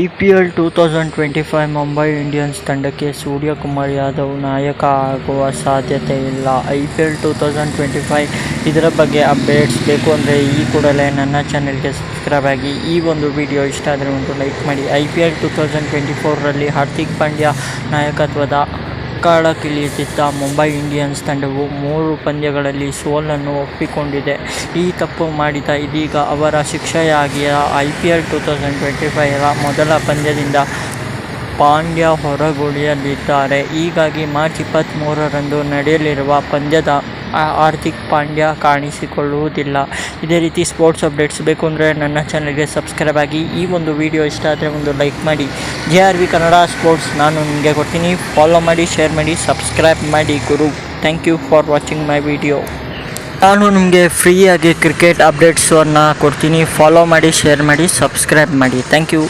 I P L two thousand twenty five Mumbai Indians ತಂಡಕ್ಕೆ ಸೂರ್ಯಕುಮಾರ್ ಯಾದವ್ ನಾಯಕ ಆಗುವ ಸಾಧ್ಯತೆ ಇಲ್ಲ. I P L two thousand twenty five ಇದರ ಬಗ್ಗೆ ಅಪ್ಡೇಟ್ಸ್ ಬೇಕು ಅಂದರೆ ಈ ಕೂಡಲೇ ನನ್ನ ಚಾನೆಲ್ಗೆ ಸಬ್ಸ್ಕ್ರೈಬ್ ಆಗಿ. ಈ ಒಂದು ವಿಡಿಯೋ ಇಷ್ಟ ಆದರೆ ಒಂದು ಲೈಕ್ ಮಾಡಿ. I P L two thousand twenty ಫೋರಲ್ಲಿ Hardik Pandya ನಾಯಕತ್ವದ ಅಕ್ಕಾಡಕ್ಕಿಳಿಯುತ್ತಿದ್ದ ಮುಂಬೈ ಇಂಡಿಯನ್ಸ್ ತಂಡವು ಮೂರು ಪಂದ್ಯಗಳಲ್ಲಿ ಸೋಲನ್ನು ಒಪ್ಪಿಕೊಂಡಿದೆ. ಈ ತಪ್ಪು ಮಾಡಿದ ಇದೀಗ ಅವರ ಶಿಕ್ಷೆಯಾಗಿಯ I P L two thousand twenty ಮೊದಲ ಪಂದ್ಯದಿಂದ ಪಾಂಡ್ಯ ಹೊರಗುಳಿಯಲಿದ್ದಾರೆ. ಹೀಗಾಗಿ ಮಾರ್ಚ್ ಇಪ್ಪತ್ತ್ಮೂರರಂದು ನಡೆಯಲಿರುವ ಪಂದ್ಯದ ಆರ್ಥಿಕ್ ಪಾಂಡ್ಯ ಕಾಣಿಸಿಕೊಳ್ಳುವುದಿಲ್ಲ. ಇದೇ ರೀತಿ ಸ್ಪೋರ್ಟ್ಸ್ ಅಪ್ಡೇಟ್ಸ್ ಬೇಕು ಅಂದರೆ ನನ್ನ ಚಾನಲ್ಗೆ ಸಬ್ಸ್ಕ್ರೈಬ್ ಆಗಿ. ಈ ಒಂದು ವಿಡಿಯೋ ಇಷ್ಟ ಆದರೆ ಒಂದು ಲೈಕ್ ಮಾಡಿ. J R V Kannada sports ನಾನು ನಿಮಗೆ ಕೊಡ್ತೀನಿ. ಫಾಲೋ ಮಾಡಿ ಶೇರ್ ಮಾಡಿ ಸಬ್ಸ್ಕ್ರೈಬ್ ಮಾಡಿ ಗುರು. Thank you for watching my video ನಾನು ನಿಮಗೆ ಫ್ರೀಯಾಗಿ ಕ್ರಿಕೆಟ್ ಅಪ್ಡೇಟ್ಸನ್ನು ಕೊಡ್ತೀನಿ. ಫಾಲೋ ಮಾಡಿ ಶೇರ್ ಮಾಡಿ ಸಬ್ಸ್ಕ್ರೈಬ್ ಮಾಡಿ. Thank you